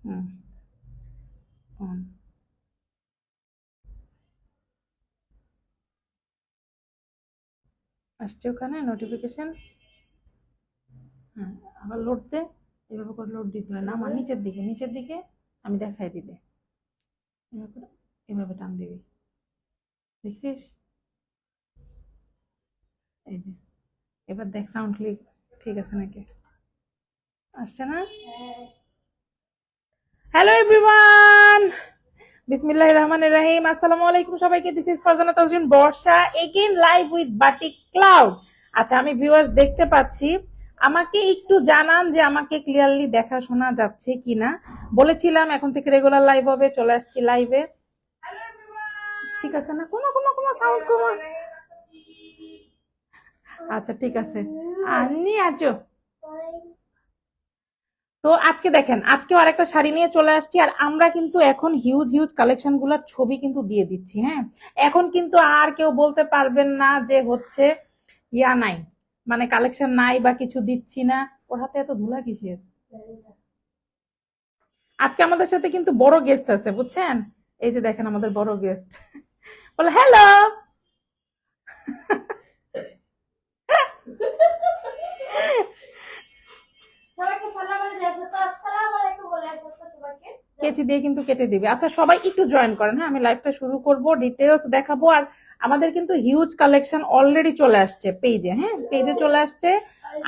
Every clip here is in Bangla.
হুম। on আসছে ওখানে নোটিফিকেশন হ্যাঁ আবার লোড দে, এভাবে করে লোড দিতে হয় না। আমার নিচের দিকে নিচের দিকে আমি দেখাই দিবে এভাবে করে, এভাবে টান দিবি। দেখছিস এই যে, এবার দেখ সাউন্ড ক্লিক ঠিক আছে নাকি? আসছে না? হ্যালো এভরিওয়ান বিসমিল্লাহির রহমানির রহিম আসসালামু আলাইকুম সবাইকে। This is Farzana Tajrin Barsha again live with Batik Cloud আচ্ছা আমি ভিউয়ার্স দেখতে পাচ্ছি। আমাকে একটু জানান যে আমাকে ক্লিয়ারলি দেখা শোনা যাচ্ছে কিনা। বলেছিলাম, এখন থেকে রেগুলার লাইভ হবে, চলে আসছি লাইভে ঠিক আছে না? কোনো কোনো কোনো সাউন্ড কমা। আচ্ছা ঠিক আছে। আনি আছো তো আজকে দেখেন আজকেও আরেকটা শাড়ি নিয়ে চলে আসছি আর আমরা কিন্তু এখন হিউজ হিউজ কালেকশনগুলার ছবি কিন্তু দিয়ে দিচ্ছি হ্যাঁ? এখন কিন্তু আর কেউ বলতে পারবেন না যে হচ্ছে ইয়া নাই মানে কালেকশন নাই বা কিছু দিচ্ছি না। ওর হাতে এত ধুলা কিসের? আজকে আমাদের সাথে কিন্তু বড় গেস্ট আছে, বুঝছেন? এই যে দেখেন আমাদের বড় গেস্ট বলে হ্যালো সবাইকে সালাম বলে দিয়েছ তো আসসালামু আলাইকুম বলে আসো তো সবাইকে কেচি দিয়ে কিন্তু কেটে দিবে। আচ্ছা সবাই একটু জয়েন করেন হ্যাঁ? আমি লাইভটা শুরু করব ডিটেলস দেখাবো আর আমাদের কিন্তু হিউজ কালেকশন অলরেডি চলে আসছে পেজে হ্যাঁ? পেজে চলে আসছে।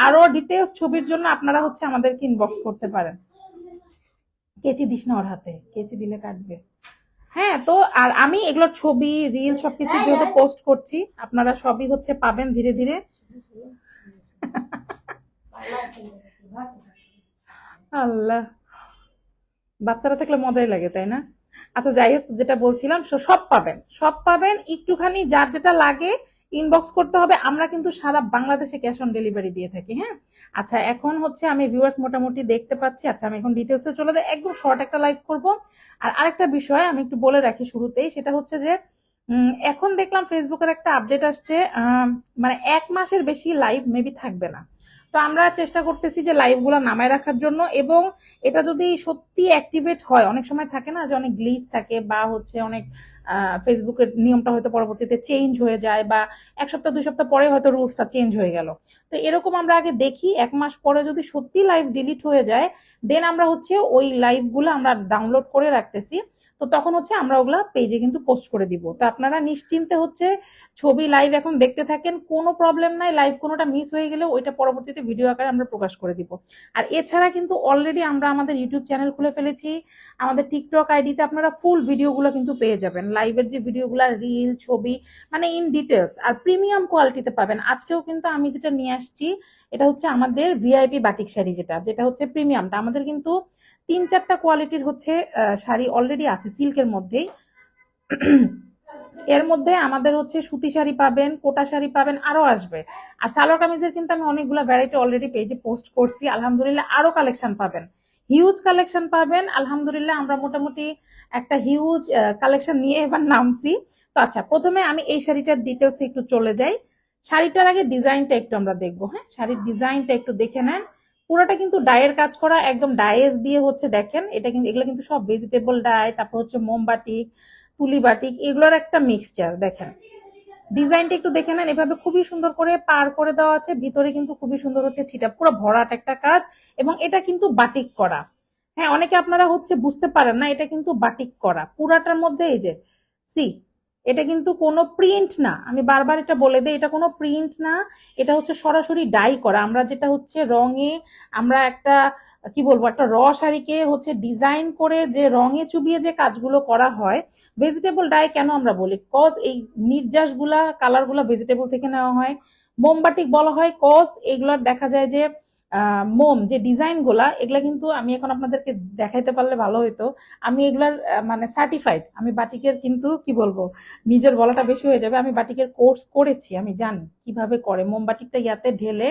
আরও ডিটেলস ছবির জন্য আপনারা হচ্ছে আমাদেরকে ইনবক্স করতে পারেন। কেচি দিস না ওর হাতে কেচি দিলে কাটবে। হ্যাঁ তো আর আমি এগুলোর ছবি রিল সবকিছু যেহেতু পোস্ট করছি আপনারা সবই হচ্ছে পাবেন ধীরে ধীরে। আল্লাহ। বাচ্চারা থাকলে মজাই লাগে, তাই না? আচ্ছা যাই হোক, যেটা বলছিলাম সব পাবেন সব পাবেন, একটুখানি যার যেটা লাগে ইনবক্স করতে হবে। আমরা কিন্তু সারা বাংলাদেশে ক্যাশ অন ডেলিভারি দিয়ে থাকি হ্যাঁ? আচ্ছা এখন হচ্ছে আমি ভিউয়ার্স মোটামুটি দেখতে পাচ্ছি। আচ্ছা আমি এখন ডিটেলসে চলে যাই, একদম শর্ট একটা লাইভ করব। আর আরেকটা বিষয় আমি একটু বলে রাখি শুরুতেই, সেটা হচ্ছে যে এখন দেখলাম ফেসবুকের একটা আপডেট আসছে মানে এক মাসের বেশি লাইভ মেবি থাকবে না। তো আমরা চেষ্টা করতেছি যে লাইভগুলো নামায় রাখার জন্য এবং এটা যদি সত্যি অ্যাক্টিভেট হয়, অনেক সময় থাকে না যে অনেক গ্লিচ থাকে বা হচ্ছে অনেক ফেসবুকের নিয়মটা হয়তো পরবর্তীতে চেঞ্জ হয়ে যায় বা এক সপ্তাহ, দুই সপ্তাহ পরে হয়তো রুলসটা চেঞ্জ হয়ে গেল। তো এরকম আমরা আগে দেখি, এক মাস পরে যদি সত্যি লাইভ ডিলিট হয়ে যায় দেন আমরা হচ্ছে ওই লাইভগুলো আমরা ডাউনলোড করে রাখতেছি, তো তখন হচ্ছে আমরা ওগুলা পেজে কিন্তু পোস্ট করে দিব। তো আপনারা নিশ্চিন্তে হচ্ছে ছবি লাইভ এখন দেখতে থাকেন, কোনো প্রবলেম নাই লাইভ কোনোটা মিস হয়ে গেলে ওইটা পরবর্তীতে ভিডিও আকারে আমরা প্রকাশ করে দিব। আর এছাড়া কিন্তু অলরেডি আমরা আমাদের ইউটিউব চ্যানেল খুলে ফেলেছি, আমাদের টিকটক আইডিতে আপনারা ফুল ভিডিওগুলো কিন্তু পেয়ে যাবেন। লাইভের যে ভিডিওগুলো রিল ছবি মানে ইন ডিটেলস আর প্রিমিয়াম কোয়ালিটিতে পাবেন। আজকেও কিন্তু আমি যেটা নিয়ে আসছি, এটা হচ্ছে আমাদের ভিআইপি বাটিক শাড়ি যেটা যেটা হচ্ছে প্রিমিয়ামটা আমাদের কিন্তু তিন চারটা কোয়ালিটির হচ্ছে শাড়ি অলরেডি আছে, সিল্কের মধ্যেই। এর মধ্যে আমাদের হচ্ছে সুতি শাড়ি পাবেন, কোটা শাড়ি পাবেন, আরও আসবে। আর সালোয়ার কামিজের কিন্তু আমি অনেকগুলো ভ্যারাইটি অলরেডি পেজে পোস্ট করছি, আলহামদুলিল্লাহ আরও কালেকশন পাবেন। হিউজ কালেকশন পাবেন। আলহামদুলিল্লাহ, আমরা মোটামুটি একটা হিউজ কালেকশন নিয়ে এবার নামছি। তো আচ্ছা প্রথমে আমি এই শাড়িটার ডিটেলস একটু চলে যাই। শাড়িটার আগে ডিজাইনটা একটু আমরা দেখব হ্যাঁ? শাড়ির ডিজাইনটা একটু দেখে নেন। পুরোটা কিন্তু ডায়ের কাজ করা, একদম ডায়েস দিয়ে হচ্ছে দেখেন। এটা কিন্তু, এগুলো কিন্তু সব ভেজিটেবল ডাই তারপর হচ্ছে মোমবাটিক তুলি বাটিক এগুলোর একটা মিক্সচার দেখেন। ডিজাইনটা একটু দেখে নেন। এভাবে খুবই সুন্দর করে পার করে দেওয়া আছে। ভিতরে কিন্তু খুবই সুন্দর হচ্ছে ছিটা, পুরো ভরাট একটা কাজ এবং এটা কিন্তু বাটিক করা। হ্যাঁ অনেকে আপনারা হচ্ছে বুঝতে পারেন না, এটা কিন্তু বাটিক করা। পুরাটার মধ্যে এই যে সি এটা কিন্তু কোনো প্রিন্ট না। আমি বারবার এটা বলে দিই, এটা কোনো প্রিন্ট না, এটা হচ্ছে সরাসরি ডাই করা। আমরা যেটা হচ্ছে রঙে, আমরা একটা, কি বলব, একটা র শাড়িকে হচ্ছে ডিজাইন করে যে রঙে চুবিয়ে যে কাজগুলো করা হয় ভেজিটেবল ডাই কেন আমরা বলি? কজ এই নির্যাসগুলা কালারগুলা ভেজিটেবল থেকে নেওয়া হয়। মোমবাটিক বলা হয় কজ এগুলোর দেখা যায় যে মোম, যে ডিজাইনগুলা, এগুলা কিন্তু আমি এখন আপনাদেরকে দেখাইতে পারলে ভালো হতো আমি এগুলার মানে সার্টিফাইড আমি বাটিকের কিন্তু কি বলব, নিজের বলাটা বেশি হয়ে যাবে। আমি বাটিকের কোর্স করেছি, আমি জানি কীভাবে করে। মোমবাটিকটা ইয়াতে ঢেলে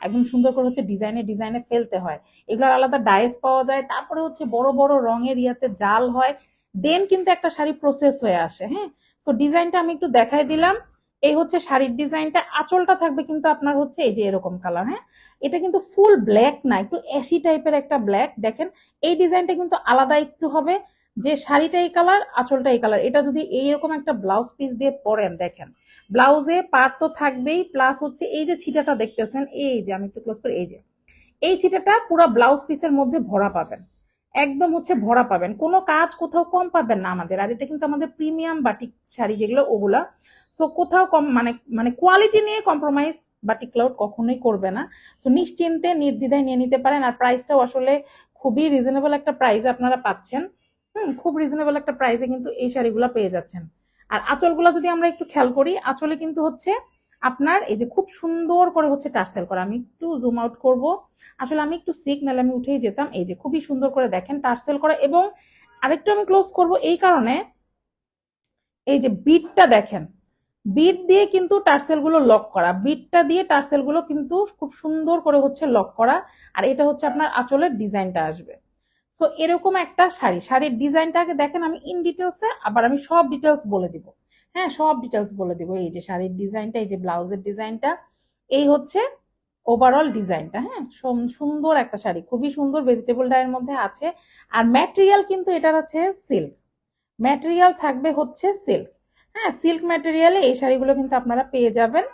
একদম সুন্দর করে হচ্ছে ডিজাইনে ডিজাইনে ফেলতে হয়। এগুলোর আলাদা ডায়েস পাওয়া যায়। তারপরে হচ্ছে বড় বড় রঙের ইয়াতে জাল হয়। দেন কিন্তু একটা শাড়ি প্রসেস হয়ে আসে হ্যাঁ? সো ডিজাইনটা আমি একটু দেখাই দিলাম। এই হচ্ছে শাড়ির ডিজাইনটা, আঁচলটা থাকবে কিন্তু আপনার হচ্ছে এই যে এরকম কালার হ্যাঁ? এটা কিন্তু ফুল ব্ল্যাক না, একটু অ্যাশি টাইপের একটা ব্ল্যাক দেখেন। এই ডিজাইনটা কিন্তু আলাদা একটু হবে, যে শাড়িটা এই কালার আঁচলটা এই কালার এটা যদি এইরকম একটা ব্লাউজ পিস দিয়ে পরেন, দেখেন। ব্লাউজে পার তো থাকবেই প্লাস হচ্ছে এই যে ছিটাটা দেখতেছেন, এই যে, আমি একটু ক্লোজ করি, এই যে। এই ছিটাটা পুরো ব্লাউজ পিসের মধ্যে ভরা পাবেন। একদম হচ্ছে ভরা পাবেন। কোনো কাজ কোথাও কম পাবেন না আমাদের, আর এটা কিন্তু আমাদের প্রিমিয়াম বাটিক শাড়ি যেগুলো, ওগুলা। সো কোথাও কম মানে মানে কোয়ালিটি নিয়ে কম্প্রোমাইজ বাটিক ক্লাউড কখনোই করবে না। তো নিশ্চিন্তে, নির্দ্বিধায় নিয়ে নিতে পারেন। আর প্রাইসটাও আসলে খুবই রিজনেবল একটা প্রাইসে আপনারা পাচ্ছেন। হুম, খুব রিজনেবল একটা প্রাইসে কিন্তু এই শাড়িগুলো পেয়ে যাচ্ছেন। আর আঁচলগুলো যদি আমরা একটু খেয়াল করি, আঁচলে কিন্তু হচ্ছে আপনার এই যে খুব সুন্দর করে হচ্ছে টার্সেল করা। আমি একটু জুম আউট করব। আসলে আমি একটু সিক আমি উঠেই যেতাম। এই যে খুবই সুন্দর করে দেখেন টার্সেল করা এবং আরেকটু আমি ক্লোজ করব এই কারণে। এই যে বিটটা দেখেন। বিট দিয়ে কিন্তু টার্সেলগুলো লক করা। বিটটা দিয়ে টার্সেলগুলো কিন্তু খুব সুন্দর করে হচ্ছে লক করা। আর এটা হচ্ছে আপনার আঁচলের ডিজাইনটা আসবে। তো এরকম একটা শাড়ি। শাড়ির ডিজাইনটা আগে দেখেন, আমি ইন ডিটেলসে আবার আমি সব ডিটেলস বলে দিব। হ্যাঁ সব ডিটেলস বলে দিব। এই যে শাড়ির ডিজাইনটা, এই যে ব্লাউজের ডিজাইনটা, এই হচ্ছে ওভারঅল ডিজাইনটা। হ্যাঁ সুন্দর একটা শাড়ি। খুবই সুন্দর ভেজিটেবল ডাইয়ের মধ্যে আছে। আর ম্যাটেরিয়াল কিন্তু এটার হচ্ছে সিল্ক ম্যাটেরিয়াল থাকবে হচ্ছে সিল্ক হ্যাঁ সিল্ক ম্যাটেরিয়ালে এই শাড়িগুলো কিন্তু আপনারা পেয়ে যাবেন।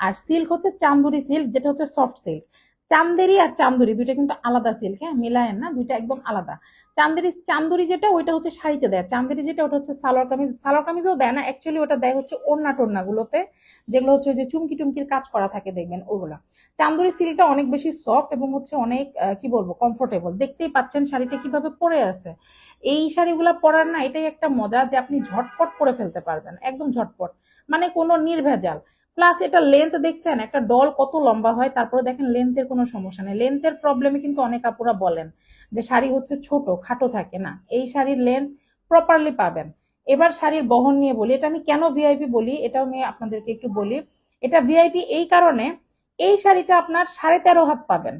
আর সিল্ক হচ্ছে চান্দুরি সিল্ক যেটা হচ্ছে সফট সিল্ক চান্দেরি আর চান্দুরি দুইটা কিন্তু আলাদা সিল্ক হ্যাঁ? মিলায়েন না, দুইটা একদম আলাদা। চান্দেরি, চান্দুরি যেটা, ওইটা হচ্ছে শাড়িতে দেয়। চান্দেরি যেটা, ওটা হচ্ছে সালোয়ার কামিজ। সালোয়ার কামিজও দেয় না অ্যাকচুয়ালি ওটা দেয় হচ্ছে ওড়না টোড়না গুলোতে যেগুলো হচ্ছে যে চুমকি টুমকির কাজ করা থাকে, দেখবেন ওগুলা। চান্দুরি সিল্কটা অনেক বেশি সফট এবং হচ্ছে অনেক কি বলব কমফোর্টেবল দেখতেই পাচ্ছেন শাড়িটা কীভাবে পরে আছে। এই শাড়িগুলো পরার না, এটাই একটা মজা যে আপনি ঝটপট পরে ফেলতে পারবেন, একদম ঝটপট। মানে কোনো নির্ভেজাল। প্লাস এটা লেন্থ দেখছেন, একটা ডল কত লম্বা হয়, তারপরে দেখেন লেন্থের কোনো সমস্যা নেই। লেন্থের প্রবলেমে কিন্তু অনেক আপুরা বলেন যে শাড়ি হচ্ছে ছোট, খাটো থাকে না। এই শাড়ির লেন্থ প্রপারলি পাবেন। এবার শাড়ির বহন নিয়ে বলি, এটা আমি কেন ভিআইপি বলি, এটাও আমি আপনাদেরকে একটু বলি। এটা ভিআইপি এই কারণে এই শাড়িটা আপনার সাড়ে তেরো হাত পাবেন।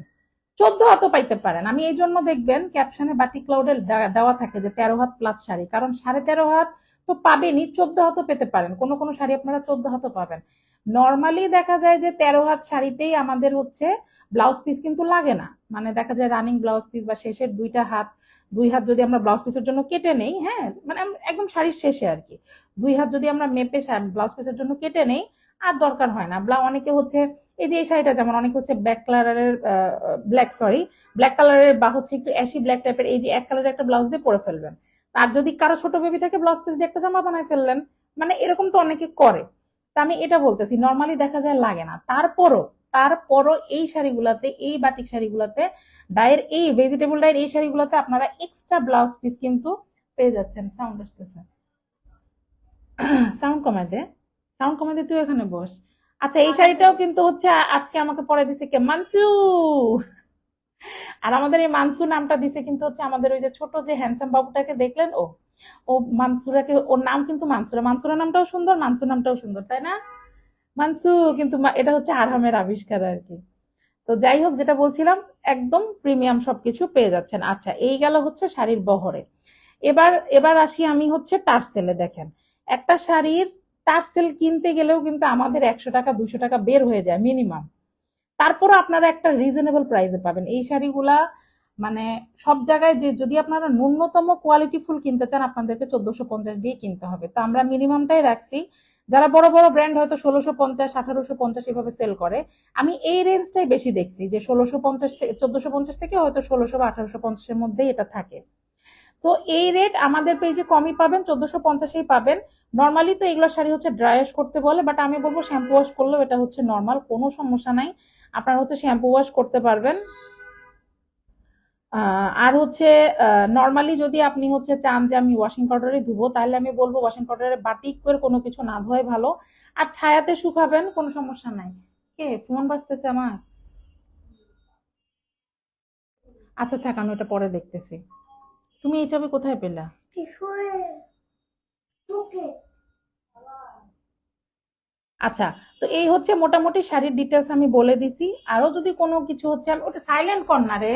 চোদ্দ হাতও পাইতে পারেন। আমি এই জন্য দেখবেন ক্যাপশনে বাটি ক্লাউডের দেওয়া থাকে যে তেরো হাত প্লাস শাড়ি। কারণ সাড়ে তেরো হাত তো পাবেনই, চোদ্দ হাতও পেতে পারেন। কোনো কোনো শাড়ি আপনারা চোদ্দ হাতও পাবেন। নর্মালি দেখা যায় যে তেরো হাত শাড়িতেই আমাদের হচ্ছে ব্লাউজ পিস কিন্তু লাগে না। মানে দেখা যায় রানিং ব্লাউজ পিস বা শেষের দুইটা হাত, দুই হাত যদি আমরা ব্লাউজ পিসের জন্য কেটে নেই হ্যাঁ মানে একদম শাড়ির শেষে আর কি। দুই হাত যদি আমরা মেপে ব্লাউজ পিসের জন্য কেটে নেই, আর দরকার হয় না। ব্লা অনেকে হচ্ছে, এই যে এই শাড়িটা যেমন অনেকে হচ্ছে ব্ল্যাক কালারের ব্ল্যাক সরি ব্ল্যাক কালারের বা হচ্ছে একটু অ্যাশি ব্ল্যাক টাইপের এই যে এক কালারের একটা ব্লাউজ দিয়ে পরে ফেলবেন। আর যদি কারও ছোট বেবি থাকে ব্লাউজ পিস দিয়ে একটা জামা বানায় ফেললেন মানে এরকম তো অনেকে করে। তা আমি এটা বলতেছি নর্মালি দেখা যায় লাগে না। তারপরও তারপরও এই শাড়িগুলাতে, এই বাটিক শাড়িগুলাতে ডায়ের এই ভেজিটেবল ডায়ের এই শাড়িগুলোতে আপনারা এক্সট্রা ব্লাউজ পিস কিন্তু পেয়ে যাচ্ছেন। সাউন্ড আসতেছে। সাউন্ড কমায় দে। সাউন্ড কমায় দে, তুই এখানে বস। আচ্ছা এই শাড়িটাও কিন্তু হচ্ছে, আজকে আমাকে পরে দিছে কে? মানসু! আর আমাদের এই মানসু নামটা দিছে কিন্তু হচ্ছে আমাদের ওই যে ছোট যে হ্যান্ডসাম বাবুটাকে দেখলেন, ও ও মানসুরাকে, ওর নাম কিন্তু মানসুরা। মানসুরা নামটাও সুন্দর মানসুর নামটাও সুন্দর, তাই না? মানসু কিন্তু এটা হচ্ছে আরহামের আবিষ্কার আর কি। তো যাই হোক, যেটা বলছিলাম, একদম প্রিমিয়াম সবকিছু পেয়ে যাচ্ছেন। আচ্ছা এই গেল হচ্ছে শাড়ির বহরে। এবার এবার আসি আমি হচ্ছে টার্সেলে দেখেন। একটা শাড়ির টার্সেল কিনতে গেলেও কিন্তু আমাদের একশো টাকা, দুশো টাকা বের হয়ে যায় মিনিমাম। তারপরও আপনারা একটা রিজনেবল প্রাইসে পাবেন। এই শাড়িগুলা মানে সব জায়গায় যে যদি আপনারা ন্যূনতম কোয়ালিটি ফুল কিনতে চান, আপনাদেরকে চোদ্দশো পঞ্চাশ দিয়ে কিনতে হবে। তো আমরা মিনিমামটাই রাখছি। যারা বড় বড় ব্র্যান্ড হয়তো ষোলোশো পঞ্চাশ, আঠারোশো পঞ্চাশ এভাবে সেল করে, আমি এই রেঞ্জটাই বেশি দেখছি যে ষোলোশো পঞ্চাশ চোদ্দশো পঞ্চাশ থেকে হয়তো ষোলোশো বা আঠারোশো পঞ্চাশের মধ্যেই এটা থাকে। তো এই রেট আমাদের পেজে কমই পাবেন, চোদ্দশো পঞ্চাশেই পাবেন। নর্মালি তো এগুলো শাড়ি হচ্ছে ড্রাই ওয়াশ করতে বলে বাট আমি বলব শ্যাম্পু ওয়াশ করলেও এটা হচ্ছে নর্মাল কোনো সমস্যা নাই। আপনারা হচ্ছে শ্যাম্পু ওয়াশ করতে পারবেন। আর হচ্ছে নর্মালি যদি আপনি হচ্ছে চান যে আমি ওয়াশিং পাউডারে ধুবো তাহলে আমি বলব ওয়াশিং পাউডারে বাটিক করে কোনো কিছু না ধোয়াই ভালো। আর ছায়াতে শুকাবেন কোনো সমস্যা নাই। কে? ফোন বাজতেছে আমার। আচ্ছা থাক আমি ওটা পরে দেখতেছি। তুমি এই চাবি কোথায় পেলা? আচ্ছা তো এই হচ্ছে মোটামুটি শাড়ির ডিটেলস আমি বলে দিছি। আরও যদি কোনো কিছু হচ্ছে আমি ওটা সাইলেন্ট কর না রে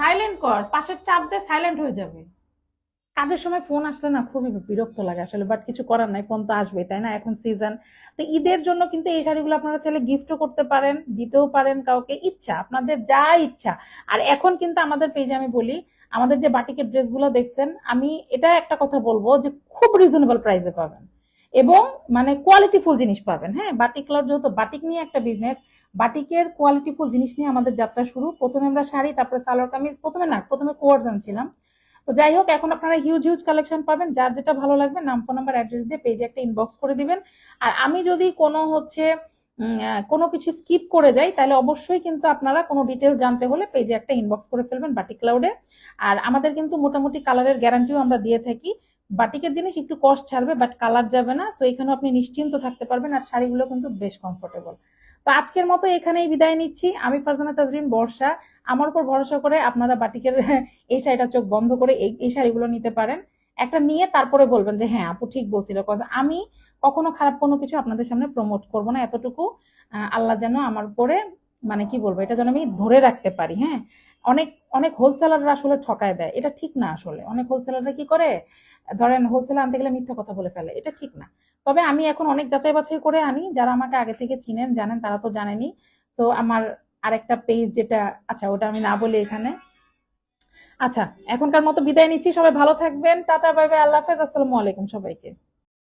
সাইলেন্ট কর, পাশের চাপ দিয়ে সাইলেন্ট হয়ে যাবে। কাজের সময় ফোন আসলে না খুবই বিরক্ত লাগে আসলে বাট কিছু করার নাই ফোন তো আসবেই, তাই না? এখন সিজন তো ঈদের জন্য কিন্তু এই শাড়িগুলো আপনারা চাইলে গিফটও করতে পারেন, দিতেও পারেন কাউকে, ইচ্ছা, আপনাদের যা ইচ্ছা। আর এখন কিন্তু আমাদের পেজে আমি বলি, আমাদের যে বাটিকের ড্রেসগুলো দেখছেন, আমি এটা একটা কথা বলব যে খুব রিজনেবল প্রাইসে পাবেন। এবং মানে কোয়ালিটিফুল জিনিস পাবেন হ্যাঁ? বাটিক ক্লাব যেহেতু বাটিক নিয়ে একটা বিজনেস বাটিকের কোয়ালিটিফুল জিনিস নিয়ে আমাদের যাত্রা শুরু। প্রথমে আমরা শাড়ি, তারপরে সালোয়ার কামিজ, প্রথমে না, প্রথমে কোয়ার্স ছিলাম তো যাই হোক, এখন আপনারা হিউজ হিউজ কালেকশন পাবেন। যার যেটা ভালো লাগবে, নাম ফোন নাম্বার অ্যাড্রেস দিয়ে পেজে একটা ইনবক্স করে দিবেন। আর আমি যদি কোনো হচ্ছে কোনো কিছু স্কিপ করে যাই, তাহলে অবশ্যই কিন্তু আপনারা কোনো ডিটেলস জানতে হলে পেজে একটা ইনবক্স করে ফেলবেন বাটিক ক্লাউডে আর আমাদের কিন্তু মোটামুটি কালারের গ্যারান্টিও আমরা দিয়ে থাকি। বাটিকের জিনিস একটু কস্ট ছাড়বে বাট কালার যাবে না। সো এখানেও আপনি নিশ্চিন্ত থাকতে পারবেন। আর শাড়িগুলো কিন্তু বেশ কমফোর্টেবল তো আজকের মতো এখানেই বিদায় নিচ্ছি। আমি ফারজানা তাজরিন, বর্ষা। আমার উপর ভরসা করে আপনারা বাটিকের এই শাড়িটা চোখ বন্ধ করে এই শাড়িগুলো নিতে পারেন। একটা নিয়ে তারপরে বলবেন যে হ্যাঁ আপু ঠিক বলছিল। আমি কখনো খারাপ কোনো কিছু আপনাদের সামনে প্রমোট করব না এতটুকু। আল্লাহ যেন আমার উপরে মানে কি বলব, এটা যেন আমি ধরে রাখতে পারি হ্যাঁ? অনেক অনেক হোলসেলাররা আসলে ঠকায় দেয়। এটা ঠিক না আসলে। অনেক হোলসেলাররা কি করে? ধরেন হোলসেলার আনতে গেলে মিথ্যা কথা বলে ফেলে। এটা ঠিক না। তবে আমি এখন অনেক যাচাই বাছাই করে আনি। যারা আমাকে আগে থেকে চিনেন, জানেন, তারা তো জানেনি তো আমার আরেকটা পেজ যেটা আচ্ছা ওটা আমি না বলি এখানে। আচ্ছা এখনকার মতো বিদায় নিচ্ছি। সবাই ভালো থাকবেন। Tata, bye bye. আল্লাহ হাফেজ। আসসালামু আলাইকুম সবাইকে।